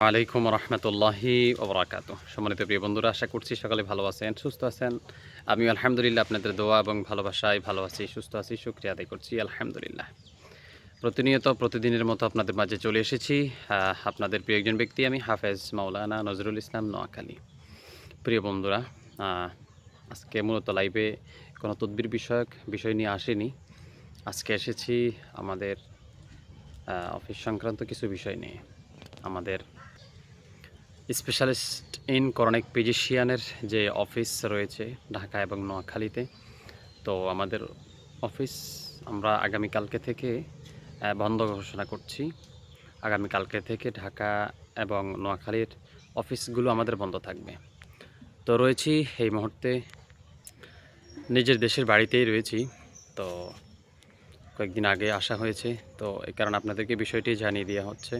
আলাইকুম রহমতুল্লাহি ওবরাকাত সম্মানিত প্রিয় বন্ধুরা, আশা করছি সকালে ভালো আছেন, সুস্থ আছেন। আমি আলহামদুলিল্লাহ আপনাদের দোয়া এবং ভালোবাসায় ভালো আছি, সুস্থ আছি, শুক্রিয়া আদায় করছি, আলহামদুলিল্লাহ। প্রতিনিয়ত প্রতিদিনের মতো আপনাদের মাঝে চলে এসেছি। আপনাদের প্রিয় একজন ব্যক্তি আমি, হাফেজ মাওলানা নজরুল ইসলাম নোয়াখালী। প্রিয় বন্ধুরা আজকে মূলত লাইভে কোনো তদবির বিষয়ক বিষয় নিয়ে আসেনি। আজকে এসেছি আমাদের অফিস সংক্রান্ত কিছু বিষয় নিয়ে। আমাদের স্পেশালিস্ট ইন করনিক পিজিশিয়ানের যে অফিস রয়েছে ঢাকা এবং নোয়াখালীতে। তো আমাদের অফিস আমরা আগামীকালকে থেকে বন্ধ ঘোষণা করছি। আগামীকালকে থেকে ঢাকা এবং নোয়াখালীর অফিসগুলো আমাদের বন্ধ থাকবে। তো রয়েছি এই মুহূর্তে, নিজের দেশের বাড়িতেই রয়েছি। তো কয়েকদিন আগে আসা হয়েছে। তো এই কারণে আপনাদেরকে বিষয়টি জানিয়ে দেওয়া হচ্ছে।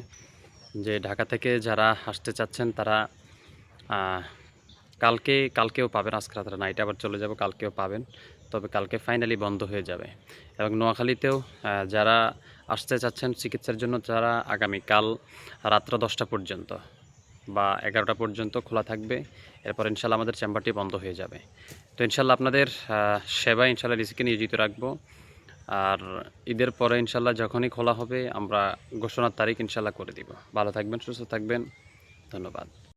যে ঢাকা থেকে যারা আসতে চাচ্ছেন তারা কালকে, কালকেও পাবেন। আজকে রাত্রে নাইটে আবার চলে যাব, কালকেও পাবেন। তবে কালকে ফাইনালি বন্ধ হয়ে যাবে। এবং নোয়াখালীতেও যারা আসতে চাচ্ছেন চিকিৎসার জন্য যারা আগামীকাল রাত্র দশটা পর্যন্ত বা এগারোটা পর্যন্ত খোলা থাকবে। এরপর ইনশাল্লাহ আমাদের চেম্বারটি বন্ধ হয়ে যাবে। তো ইনশাল্লাহ আপনাদের সেবা ইনশাল্লাহ রিসিকে নিয়োজিত রাখব। আর ঈদের পরে ইনশাল্লাহ যখনই খোলা হবে, আমরা ঘোষণার তারিখ ইনশাল্লাহ করে দিব। ভালো থাকবেন, সুস্থ থাকবেন। ধন্যবাদ।